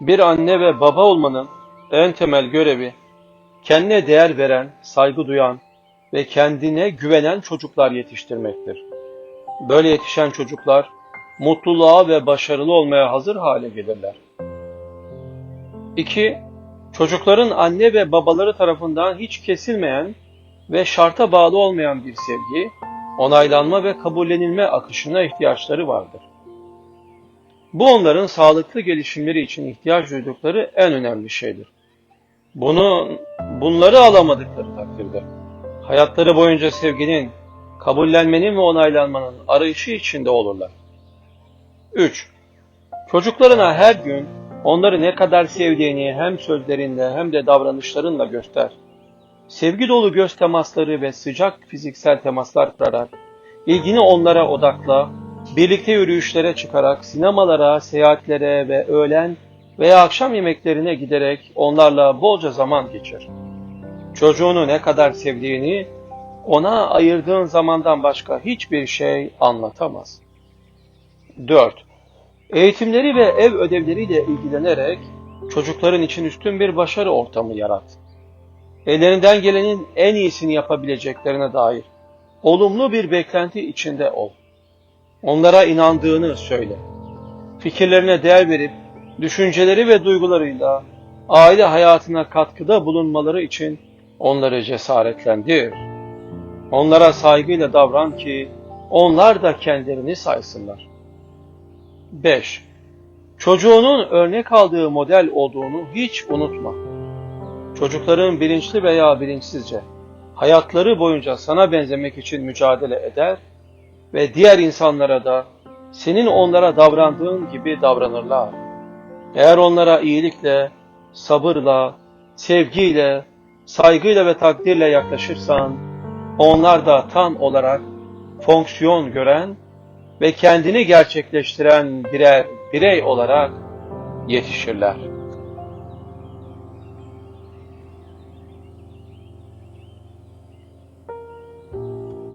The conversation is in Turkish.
Bir anne ve baba olmanın en temel görevi, kendine değer veren, saygı duyan ve kendine güvenen çocuklar yetiştirmektir. Böyle yetişen çocuklar, mutluluğa ve başarılı olmaya hazır hale gelirler. 2. Çocukların anne ve babaları tarafından hiç kesilmeyen ve şarta bağlı olmayan bir sevgi, onaylanma ve kabullenilme akışına ihtiyaçları vardır. Bu onların sağlıklı gelişimleri için ihtiyaç duydukları en önemli şeydir. Bunu, bunları alamadıkları takdirde, hayatları boyunca sevginin, kabullenmenin ve onaylanmanın arayışı içinde olurlar. 3. Çocuklarına her gün onları ne kadar sevdiğini hem sözlerinle hem de davranışlarınla göster. Sevgi dolu göz temasları ve sıcak fiziksel temaslar kurarak, ilgini onlara odakla, birlikte yürüyüşlere çıkarak, sinemalara, seyahatlere ve öğlen veya akşam yemeklerine giderek onlarla bolca zaman geçir. Çocuğunu ne kadar sevdiğini ona ayırdığın zamandan başka hiçbir şey anlatamaz. 4. Eğitimleri ve ev ödevleriyle ilgilenerek çocukların için üstün bir başarı ortamı yarat. Ellerinden gelenin en iyisini yapabileceklerine dair olumlu bir beklenti içinde ol. Onlara inandığını söyle. Fikirlerine değer verip düşünceleri ve duygularıyla aile hayatına katkıda bulunmaları için onları cesaretlendir. Onlara saygıyla davran ki onlar da kendilerini saysınlar. 5. Çocuğunun örnek aldığı model olduğunu hiç unutma. Çocukların bilinçli veya bilinçsizce hayatları boyunca sana benzemek için mücadele eder ve diğer insanlara da senin onlara davrandığın gibi davranırlar. Eğer onlara iyilikle, sabırla, sevgiyle, saygıyla ve takdirle yaklaşırsan, onlar da tam olarak fonksiyon gören ve kendini gerçekleştiren birer birey olarak yetişirler.